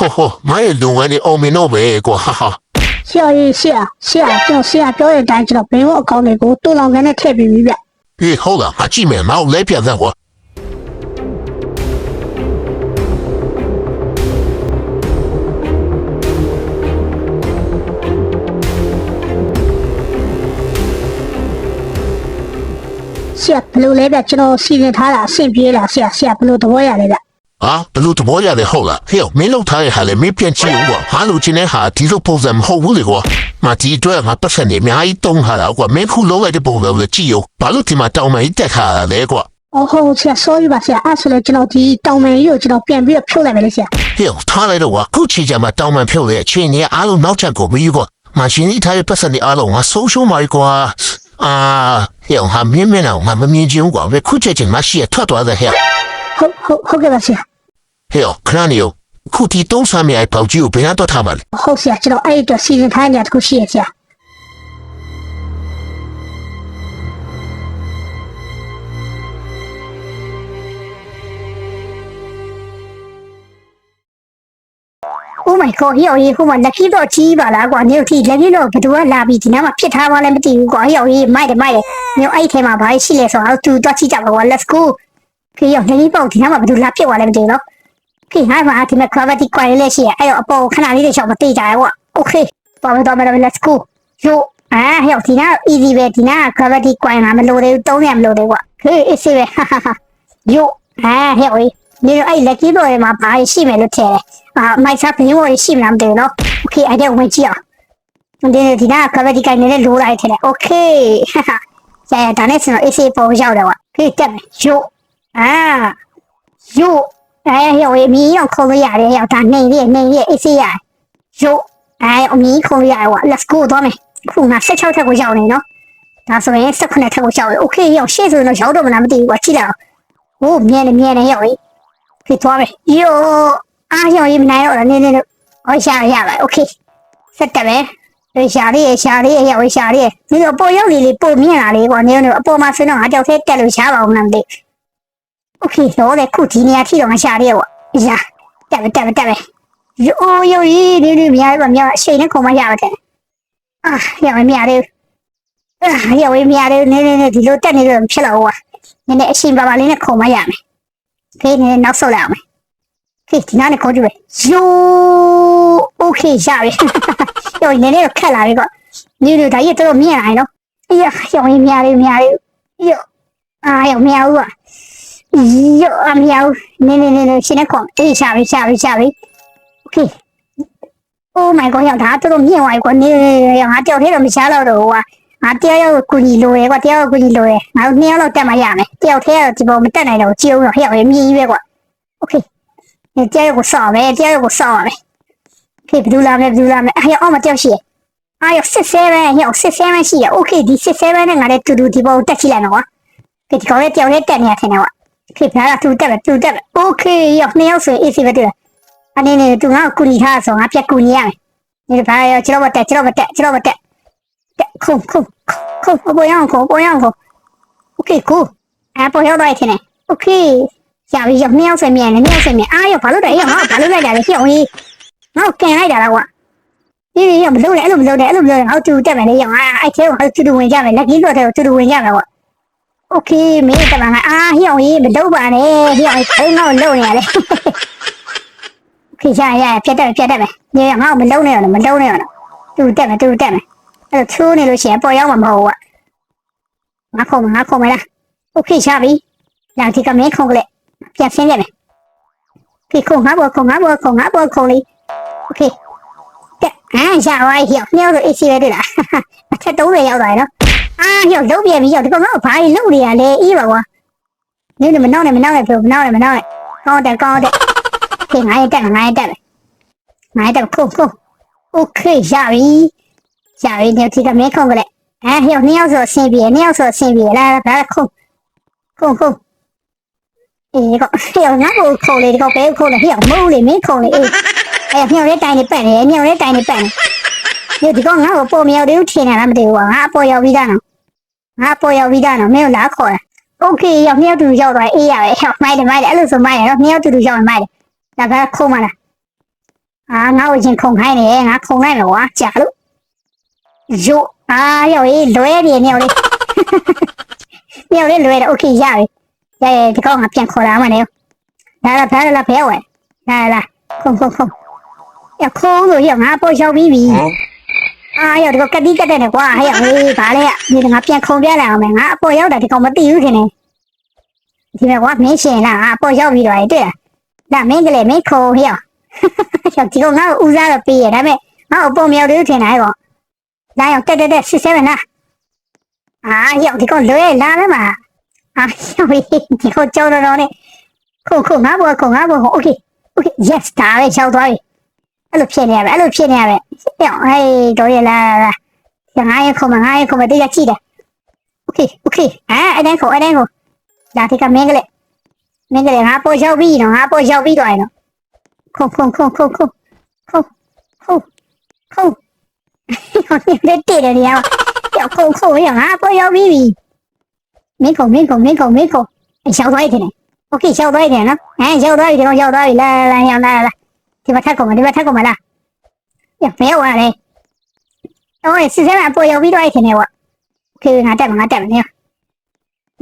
ဟိုဟိုမရဲ့လုံငန်းနေအောင်မင်းတော့ပဲကွာဟာဟာဆရာကြီးဆရာဆရာကျွန်တော်ဆရာပြောတဲ့အတိုင်းကျွန်တော်ဘင်းဝအကောင့်တွေကိုတူလောင်ကနေထည့်ပြီးပြီဗျဟေးဟုတ်လားငါကြည့်မယ်ငါ့ကိုလဲပြတ်သက်ကွာဆရာဘယ်လိုလဲဗျကျွန်တော်စီစဉ်ထားတာအဆင်ပြေလားဆရာဆရာဘယ်လိုသဘောရလဲဗျ ဟာဘယ်လိုသဘောရတယ်ဟုတ်လားဟေးမင်းလောက်ထားတဲ့ဟာလေမင်းပြန်ကြည့်ဦးကွာဟာလို့ချင်းတဲ့ဟာဒီလိုပုံစံမဟုတ်ဘူးလေကွာမဒီအတွက်ငါပတ်စံနေအများကြီးတုံးထားတာကွာမင်းခုလုံးလိုက်တဲ့ပုံစံကိုကြည့်ရောဘာလို့ဒီမှာတောင်းမှကြီးတက်ခါရလဲကွာအော်ဟုတ်ဆရာ sorry ပါဆရာအဲ့ဆိုလည်းကျွန်တော်ဒီတောင်ပန်ကြီးကိုကျွန်တော်ပြန်ပြီးတော့ဖြုတ်လိုက်မယ်လေဆရာဟေးထားလိုက်တော့ကွာခုချီချာမှာတောင်းမှဖြုတ်လေအချိန်ကြီးအားလုံးနောက်ချက်ကိုမယူကွာမရှင်ကြီးထားတဲ့ပတ်စံနေအားလုံးငါဆုံးရှုံးပါကွာအာဟေးဟာမင်းမင်းအောင် ငါမမြင်ချင်ဘူးကွာဘယ်ခုချက်ချင်းမရှိရထွက်သွားတဲ့ဟဲ့ဟုတ်ဟုတ်ဟုတ်ကဲ့ပါဆရာဟေ့ခဏနေရောခုတီတုံးဆမ်းမြိုင်ပေါက်ကြီးကိုဘယ်ကတော့ထားပါလဲဟုတ်ဆရာကျွန်တော်အဲ့ဒီအတွက်စီစဉ်ထားတဲ့နေရာတစ်ခုရှိရဆရာโอ้ my god ဟိုရေဟိုမှာလက်ကြီးတော့ကြီးပါလားကွာနေတို့ထိလက်ကြီးတော့ဘယ်သူကလာပြီးဒီနားမှာဖြစ်ထားမှလည်းမသိဘူးကွာဟိုရေမိုက်တယ်မိုက်တယ်နေအဲ့ထဲမှာဘာရှိလဲဆိုတော့သူတော့ချိကြပါကွာ let's go ခေရောလက်ကြီးပေါ့ဒီနားမှာဘယ်သူလာဖြစ်သွားလဲမသိဘူးနော် ဖေးငါ့မှာဒီမှာ gravity coil လေးရှိရအဲ့တော့အပေါ်ခဏလေးတခြားမတိကြရပေါ့ okay တော်မယ်တော်မယ်တော်မယ် let's go ရို့အာဟဲ့ဒီနာ easy ပဲဒီနာ gravity coil ငါမလိုသေးဘူးတုံးရမလိုသေးဘူးပေါ့ hey easy ပဲဟာဟာရို့အာဟဲ့ဝေးနေတော့အဲ့ lucky boy မှာဘာရှိမယ်လို့ထင်တယ်အာ my sub ဘယ်လိုရှိမလားမသိဘူးနော် okay အဲ့တော့ဝင်ကြည့်အောင်ဒီဒီနာ gravity coil နဲ့လိုလိုက်ထင်တယ် okay ဟာဟာဆရာဒါနဲ့ကျွန်တော် easy ပေါ်ရောက်တယ်ပေါ့ဖေးတက်မယ်ရို့အာရို့ 哎呦，我咪要考虑下来，要打内力内力一些呀，有，哎，我咪考虑下我，let's go 到没？ခု那十条太过小了喏，但是人十块太过小了，OK 要现实能小着么那么低，我记得，我面的面的要喂，可以多没？哟，啊要也难了，那那那，我下了下了，OK，十得没？哎，下的下的要喂下的，你要包药里的包面哪里？我那那包嘛是那俺叫他带路下吧，我们那的。 โอเคတော့လေခုဒီနေရာထိတော့ငါရှာလေးရကွာရှာတက်မယ်တက်မယ်တက်မယ်ရိုးရိုးကြီးဒီလိုမြားပါမြားအချိန်နဲ့ခုံမရပါတဲ့အာရောက်မရသေးအာရောက်မရသေးနင်းနင်းဒီလိုတက်နေတော့ဖြစ်တော့ကွာနင်းနဲ့အချိန်ပါပါလေးနဲ့ခုံမရမယ်ခေနင်းနောက်ဆုတ်လိုက်အောင် ဟေးဒီနားနဲ့ခေါ်ကြည့်ပဲယိုးโอเคရပြီယောနည်းနည်းတော့ခက်လာပြီကွဒီလိုဒါကြီးတော်တော်မြင်လာရင်နော်အေးရောင်းရင်မြားလေးမြားလေးယောအာယောမြားဦးอ่ะယောအမြားဦးနည်း Yo, amigo. No, no, no, no. Xin nó còn. Ê, sao vậy, sao vậy, sao vậy? Ok. Oh my god, ရောက်တာတော်တော်မြင့်သွားပြီကွာနေရောက်ငါတယောက်ထဲတော့မရှားတော့တော့ကွာငါတယောက်ယောက်ကူညီလိုရယ်ကွာတယောက်ယောက်ကူညီလိုရယ်ငါတို့နှစ်ယောက်လောက်တက်မှရမယ်တယောက်ထဲကတော့ဒီပေါ်မတက်နိုင်တော့ကြည့်အောင်တော့ဟဲ့ရောက်ရမြည်ကြီးပဲကွာ Okay နေတယောက်ယောက်ကိုဆော့မယ်တယောက်ယောက်ကိုဆော့မယ် Okay ဘယ်လိုလာမလဲဘယ်လိုလာမလဲဟဲ့အောင်မတယောက်ရှိရယ်အားရောက်67ပဲဟဲ့အောင်67ရှိရယ် Okay ဒီ67နဲ့ငါလည်းတူတူဒီပေါ်တက်ကြည့်လိုက်မယ်ကွာဒီကောင်လည်းတယောက်ထဲတက်နေရထင်တယ်ကွာ ဖြစ်လာတာသူတက်ပဲသူတက်ပဲโอเคရောက်နှစ်ယောက်ဆိုရင် easy ပဲတူတာအနေနဲ့သူငါ့ကိုကူညီထားဆိုငါပြက်ကူညီရမယ်ဒီဘာရောကျွန်တော်မတက်ကျွန်တော်မတက်ကျွန်တော်မတက်တက်ခုခုခုအပေါ်ရအောင်ခုအပေါ်ရအောင်ခုโอเคကူအပေါ်ရောက်တော့ရတင်โอเคရပြီရောက်နှစ်ယောက်ဆိုမြန်တယ်နှစ်ယောက်ဆိုမြန်အားရောဘာလို့လဲရောငါဘာလို့လိုက်တာလဲဖြစ်အောင်ကြီးငါ့ကိုကင်လိုက်တာလားကွာဒီရောမလုပ်နဲ့အဲ့လိုမလုပ်နဲ့အဲ့လိုမလုပ်နဲ့ငါ့တူတက်မယ်လေရောငါအဲ့သေးကိုတူတူဝင်ကြမယ်လက်ကြီးတော့တူတူဝင်ကြမယ်ကွာ โอเคမင်းတက်မှာငါအာဟိုကြီးမလုပ်ပါနဲ့ဟိုကြီးခိုင်းတော့လုံနေရလေโอเคရရပြတ်တက်ပြတ်တက်မယ်နေငါမလုံနေရတော့မလုံနေရတော့တူတက်မယ်တူတက်မယ်အဲ့ချိုးနေလို့ရှိရင်ပေါ်ရောက်မှာမဟုတ်ဘူးကွာငါခုံငါခုံမလားโอเคရပြီလာဒီကမင်းခုံကလေး ပြန်ဆင်းခဲ့မယ်။ဒီခုငါဘောခုငါဘောခုငါဘောခုလေး။ Okay ။ကဲအာရပါရဲ့။မြောက်တော့ AC ပဲတွေ့လား။အထက်တုံးတွေရောက်သွားတယ်နော်။ အာရောက်လုံးပြပြီးရောက်ဒီကောင်ကဘာကြီးလုံးနေရလဲအေးပါကွာ။နင်းမနောက်နဲ့မနောက်နဲ့ပြောမနောက်နဲ့မနောက်နဲ့။ကောင်းတယ်ကောင်းတယ်။ခေငါရတက်ငါရတက်။ငါရတက်ခုခု။ Okay ရပြီ။ရပြီဒီဒီကမဲခုံကလေး။အဲရောက်နှစ်ယောက်ဆိုအဆင်ပြေနှစ်ယောက်ဆိုအဆင်ပြေလားဒါခုခုခုအေးကောဟဲ့ငါ့ကိုခုံလေဒီကောဘဲခုံလေဟဲ့မိုးလေမင်းခုံလေအေးအဲ့မြောင်ရဲတိုင်နေပတ်နေမြောင်ရဲတိုင်နေပတ်နေဒီကောငါ့ကိုပေါ်မြောင်လေးထင်နေလားမသိဘူးကွာငါအပေါ်ရောက်ပြီးသားနော် ငါအပေါ်ရောက်ပြီးသားနော်မင်းကိုလာခေါ်တာโอเคရောက်မြောက်တူရောက်သွားအေးရပဲဟဲ့မိုက်တယ်မိုက်တယ်အဲ့လိုဆိုမိုက်တယ်နော်မြောက်တူတူရောက်ရင်မိုက်တယ်ဒါကခုံမလား အာငါ့ကိုရင်ခုန်ခိုင်းတယ်ငါခုန်လိုက်မယ်ကွာကြာလို့ယိုအာရောက်ရေးလွဲတယ်မြောက်လေးမြောက်လေးလွဲတယ်โอเคရပြီရရဒီကောင်ကပြန်ခေါ်လာမှနေလာလာဖဲလာဖဲဝဲလာလာခုန်ခုန်ခုန်ရခုန်လို့ရငါပေါ်ရောက်ပြီးပြီ အာရောက်ဒီကောင်ကတိကတဲ့နဲ့ကွာဟဲ့ဟေးဗာလဲဒီငါပြန်ခုန်ပြလိုက်အောင်မယ်ငါအပေါ်ရောက်တာဒီကောင်မသိဘူးခင်ဗျဒီမဲ့ကွာမင်းရှင်လားငါအပေါ်ရောက်ပြီးတော့တွေ့လားဒါမင်းကလေးမင်းခုန်ဟဲ့ ရောက်ဒီကောင်ငါ့ကိုဦးစားတော့ပေးရဒါပေမဲ့ငါ့ကိုပုံမြောက်သေးထင်တာဟဲ့ကောင်လာရောက်တက်တက်တက်စစ်ဆဲမလားအာရောက်ဒီကောင်လွဲလာမယ်မှာအာရောက်ဒီကောင်ကြောက်တော့တော့နေခုခုငါဘောခုငါဘောโอเคโอเค yes ဒါပဲချောက်သွားပြီ အဲ့လိုဖြစ်နေရပဲအဲ့လိုဖြစ်နေရပဲပြောင်းဟေးတော်ရလားလားငါရဲ့ခုံမငါရဲ့ခုံမတိကျကြည့်တယ်โอเคโอเคအဲအဲ့တိုင်းခုံအဲ့တိုင်းခုံဒါတိကမင်းကလေးမင်းကလေးငါပေါ်ရောက်ပြီနော်ငါပေါ်ရောက်ပြီတော့ရနော်ခုံခုံခုံခုံခုံခုံခုံခုံဟိုနေတည်တယ်နေရာပြောင်းခုံခုံရငါပေါ်ရောက်ပြီမင်းခုံမင်းခုံမင်းခုံမင်းခုံရောက်သွားပြီတယ်โอเคရောက်သွားပြီတယ်နော်အဲရောက်သွားပြီတယ်ရောက်သွားပြီလာလာရောက်လာလာ ဒီဘက်ထက်ကုန်မဒီဘက်ထက်ကုန်မလားညဘယ်ဝါလဲအိုးစစ်စဲမှာပေါ်ရောက်ပြီးတော့အဲ့ထင်နေပေါ့ခေငါတက်မငါတက်မနေ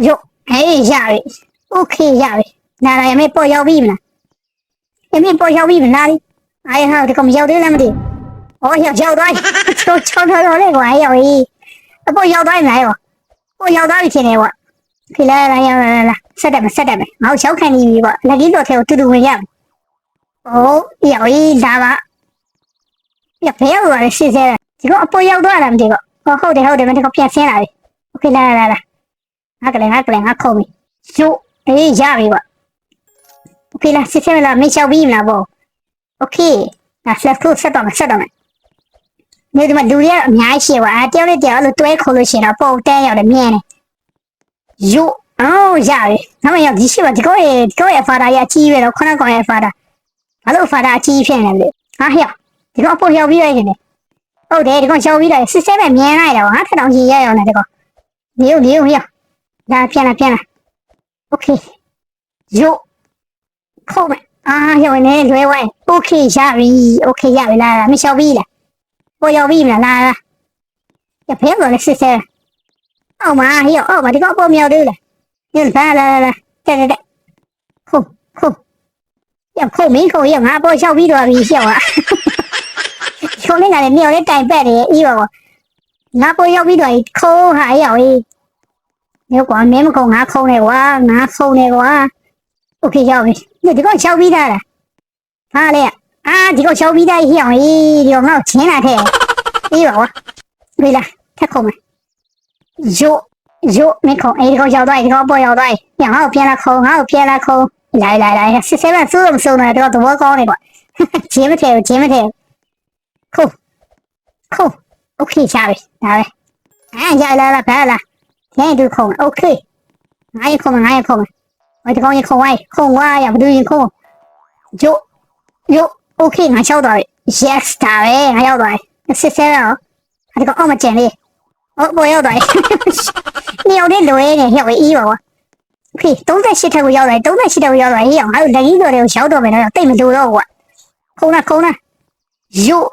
ရုပ်အေးရပြီโอเคရပြီနာရယမေပေါ်ရောက်ပြီမလားယမေပေါ်ရောက်ပြီမလားအေးဟောဒီကောင်ရောက်သေးလားမသိဘူးဩရောက်ရောက်သွားချောချောတော့လေကွာရောက်ပြီအပေါ်ရောက်သွားပြီလားရောပေါ်ရောက်သွားပြီထင်နေပေါ့ခေလာလာလာလာဆက်တက်မဆက်တက်မငါ့ကိုရောက်ခံနေပြီပေါ့လက်ကြီးတော်ထဲကိုတူတူဝင်ရမယ် 哦，有一打吧，也不要我的事情了。这个不要断了，这个我后头后头们这个变现了的。OK，来来来来，俺个来俺个来俺口味，就哎呀没我。OK 啦，谢谢你了，没小兵了不？OK，那ဆက်ထုတ်ဆက်တော့မယ်ဆက်တော့မယ်။ဒီမှာလူတွေအများကြီးရှိပါအတယောက်နဲ့တယောက်အဲ့လိုတွဲခုံလို့ရှိရင်တော့ပုံတန်းရောက်တယ်မြင်တယ်။ယူအော်ရပြီ။နောက်မှရောက်ဒီရှိပါဒီကောရဲ့ဒီကောရဲ့ဖာတာရအကြီးပဲတော့ခဏကောင်ရဲ့ဖာတာ 阿都发达记忆片了没？啊哟，你给我报销费了没？哦对，你给我消费了，是三百棉来的，我还太当心也要呢这个。牛有没有有，那骗了骗了。OK，有，后面啊，要我来来玩。OK 下回 OK 下回来了，没消费了，报销费没来了，要赔我了是噻。哦妈哟奥马，你给我报销费了，你来来来来来再来，吼吼。要扣门口要拿包小皮多皮笑啊！小那个的庙里带拜的，你哦，拿包小皮多扣还要诶，你光面不扣拿扣那个，拿扣那个，不皮笑呗，你这个小皮的了，好嘞，啊，这个小皮的笑诶，要我钱了的，你哦，对了，太扣嘛，有有没扣，哎，这个小段，这个包小段，然后偏了扣，然后偏了扣。 လိုက်လိုက်လိုက်ဆစ်ဆဲမစိုးမစိုးနဲ့တော့သဘောကောင်းနေပေါ့ဂျင်းမထဲဂျင်းမထဲခုခုโอเคရှာပြီဒါပဲအဲရလာလာဘာလာဟဲ့ဒုခုံโอเคငါရခုံငါရခုံဝိုင်းတကောင်းရခုံဝိုင်းခုံဝါရဘဒူရင်ခုံဂျိုဂျိုโอเคငါချောက်သွားပြီ yes ဒါပဲငါရောက်သွားပြီဆစ်ဆဲတော့အဲ့ဒါကအောက်မကျန်လေးအော်ပေါ်ရောက်သွားပြီနေအောင်လေးလွယ်နေရောက်ပြီအေးပါကွာ ဖေး38ထက်ကိုရောက်လာတယ်38ထက်ကိုရောက်လာရေးအောင်ငါတို့လက်ကြီးတော်တွေကိုရောက်တော့မယ်တော့တိတ်မလို့တော့ကွာခုံနာခုံနာယို့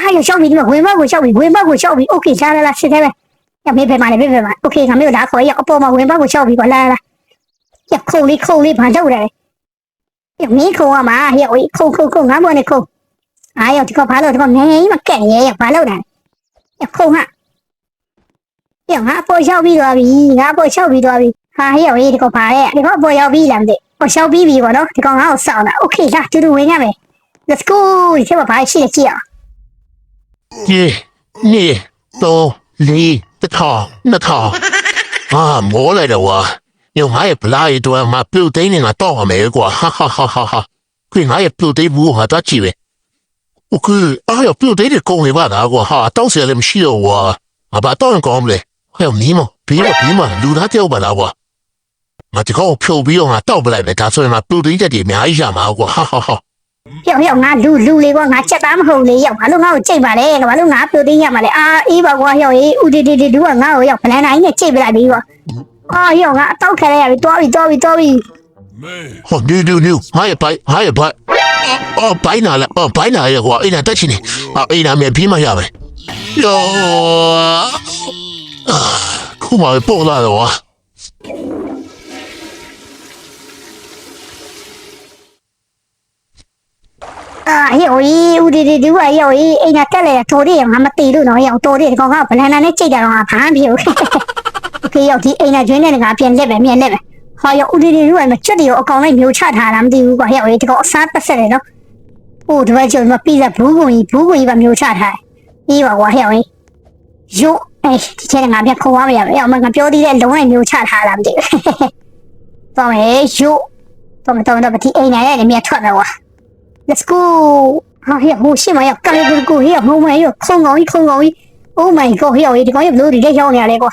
ဟာရောက်ရောက်ပြီဒီမှာဝင်ဘက်ကိုရောက်ပြီဝင်ဘက်ကိုရောက်ပြီโอเคရှားလာလာရှင်းသေးပဲညမေးပဲမလေးပဲပဲမโอเคငါမေးကိုလာခေါ်ရအောင်အပေါ်မှာဝင်ဘက်ကိုရောက်ပြီကွာလာလာညခုံလေးခုံလေးဘာလုပ်ရလဲညမင်းခုံရမှာဟဲ့ဝေးခုံခုံခုံငါမောနဲ့ခုံအားရောက်ဒီကဘာလို့ဒီကငယ်ငယ်ကြီးမကက်ရဲရဘာလုပ်တာညခုံဟာညငါအပေါ်ရောက်ပြီးသွားပြီငါအပေါ်ရောက်ပြီးသွားပြီ ဟာဟေ့ဝေးဒီကောင်ပါရဲ့ဒီကောင်ပေါ်ရောက်ပြီလားမသိပေါ်ရောက်ပြီပြီပေါ့နော်ဒီကောင်ငါ့ကိုစောင့်တာโอเคလာတူတူဝင်ရမယ် let's go ဒီချက်မှာဘာရှိလဲကြည့်အောင်ဒီနေတော့လေးတစ်ထောင်နှစ်ထောင်အာမိုးလိုက်တော့ဝါညငါရဲ့ဘလာရီတော့မပလူသိန်းနေတာတော့မယ်ကွာဟာဟာဟာဟာခွေငါရဲ့ပလူသိန်းဘူးဟာတော့ကြည့်ပဲโอเคအာရပလူသိန်းကိုနေပါလားကွာဟာတောက်ဆယ်လည်းမရှိတော့ဝါဘာတော့ကောင်းမလဲဟဲ့နီမဘေးမဘေးမလူသားတယောက်ပါလားကွာ ငါဒီကောင်ဖြုတ်ပြီးတော့ငါတောက်ပလိုက်မယ်ဒါဆိုရင်ငါပရိုတိန်းချက်တွေအများကြီးရမှာကွာဟာဟာဟာယောက်ယောက်ငါလူလူလေးကွာငါချက်သားမဟုတ်လေယောက်ဘာလို့ငါ့ကိုကြိတ်ပါလဲဘာလို့ငါပရိုတိန်းရမှာလဲအာအေးပါကွာယောက်ရေးဦးတီတီတီဒူကငါ့ကိုယောက်ဘလန်တိုင်းနဲ့ကြိတ်ပလိုက်ပြီကွာအော်ယောက်ငါအတောက်ခဲလိုက်ရပြီတော်ပြီတော်ပြီတော်ပြီဟောဒီဒီဒီဟာရပိုင်ဟာရပိုင်အော်ဘိုင်းနာလားအော်ဘိုင်းနာရကွာအိနာတက်ချင်နေအိနာမြန်ပြီးမှရမယ်ယောခုမှပေါ်လာတော့ အာဟေ့ဟိုကြီးဦးဒီဒီဒီကဟေ့ဟိုကြီးအိမ်ကတက်လေတော်တယ်ငါမတီးလို့နော်ဟေ့တော်တယ်ဒီကောင်ကဘလန်နာနဲ့ကြိတ်တာတော့ငါဘာမှမဖြစ်ဘူးโอเคရောက်ဒီအိမ်ကကျွင်းတဲ့ငါပြန်လက်ပဲမြန်လက်ပဲဟောရောက်ဦးဒီဒီဒီကမကျွတ်တယ်ရောအကောင်လိုက်မျိုးချထားတာမသိဘူးကွာဟေ့ဟိုကြီးဒီကောင်အစားပတ်ဆက်တယ်နော်ဟိုဒီဘက်ကျုံမှာပြီးစားဘူးကုန်ကြီးဘူးကုန်ကြီးကမျိုးချထားတယ်ပြီးပါကွာဟေ့ဟိုကြီးယိုအေးဒီချက်ငါပြန်ခေါ်ရမရဘူးအဲ့မငါပြောသေးတဲ့လုံးနဲ့မျိုးချထားတာမသိဘူးတော့ဟေ့ယိုတော့မတော့တော့ဒီအိမ်နဲ့လည်းမြတ်ထွက်တယ်ကွာ Let's go ဟာဟေ့ဟိုရှေ့မှာရောက်ကာလီကူကူဟေ့ဟိုမှာရောက်ခုံကောင်ကြီးခုံကောင်ကြီး Oh my god ဟေ့ဟေ့ဒီကောင်ရောက်လို့ဒီလက်ရောက်နေရလေကွာ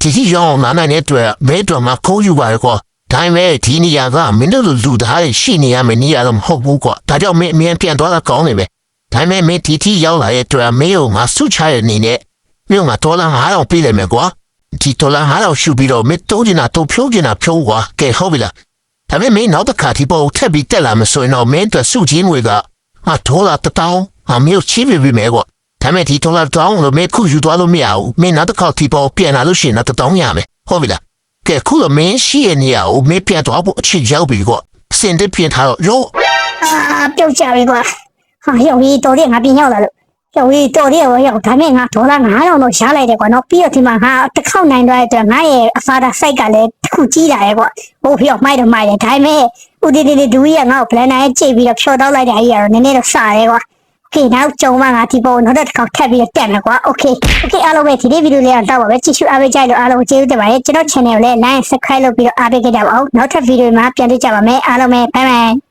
ဒီကြီးရောင်းနာနိုင်တဲ့အတွက်မဲတော်မှာခိုးယူပါရကွာဒါပေမဲ့ဒီနေရာကမင်းတို့လိုလူသားတွေရှိနေရမယ်နေရာတော့မဟုတ်ဘူးကွာဒါကြောင့်မင်းအမြန်ပြန်သွားတာကောင်းနေပဲဒါပေမဲ့မင်းဒီတီရောက်လာတဲ့အတွက်မင်းကိုငါစုချရနေနဲ့မြို့မှာဒေါ်လာ9000ပေးလိုက်မယ်ကွာဒီဒေါ်လာ9000ရှုပြီးတော့မင်းတိုးကျင်တာတိုးဖြိုးကျင်တာဖြိုးကွာကဲဟုတ်ပြီလား ဒါပေမဲ့မင်းနောက်တစ်ခါဒီပေါ်ထက်ပြီးတက်လာမဆိုရင်တော့မင်းတို့စုချင်းတွေကဟာဒေါ်လာတစ်တောင်းဟာမင်းကိုချီးပြပြီးမယ်ကွာဒါမဲ့ဒီဒေါ်လာတောင်းလို့မင်းခုယူသွားလို့မရဘူးမင်းနောက်တစ်ခေါက်ဒီပေါ်ပြန်လာလို့ရှိရင်တော့တောင်းရမယ်ဟုတ်ပြီလားကဲခုတော့မင်းရှိရနေရအောင်မင်းပြန်သွားဖို့အချစ်ရောက်ပြီကွစင်တဲ့ပြင်ထားတော့ရောအာပြုတ်ကြပြီကွာဟာဟေ့ဟေ့တော်တယ်ငါပြင်ရောက်လာလို့ ဟေ့ဟေ့တော်တယ်ဟောရောက်ဒါမဲ့ငါဒေါ်လာ9000တော့ရှားလိုက်တယ်ကွာနော်ပြီးတော့ဒီမှာငါတစ်ခေါက်နိုင်တော့တဲ့အတွက်ငါရဲ့အဖာဒါစိုက်ကလည်းတစ်ခုကြီးလာရဲ့ကွာဟိုဟေ့မိုက်တော့မိုက်တယ်ဒါပေမဲ့ဦးဒီဒီဒီဒူကြီးကငါ့ကိုပလန်နာရဲ့ကြိတ်ပြီးတော့ဖြော်တော့လိုက်တဲ့အကြီးကတော့နည်းနည်းတော့စရဲကွာ โอเคနောက်ကြုံမှငါဒီပုံနောက်တစ်ခါထပ်ပြီးတော့တက်မယ်ကွာโอเคโอเคအားလုံးပဲဒီနေ့ဗီဒီယိုလေးတော့တော့ပါပဲကြည့်ရှုအားပေးကြလို့အားလုံးကိုကျေးဇူးတင်ပါတယ်ကျွန်တော် channel ကိုလည်း like subscribe လုပ်ပြီးတော့အားပေးကြပါဦးနောက်ထပ်ဗီဒီယိုမှာပြန်တွေ့ကြပါမယ်အားလုံးပဲ bye bye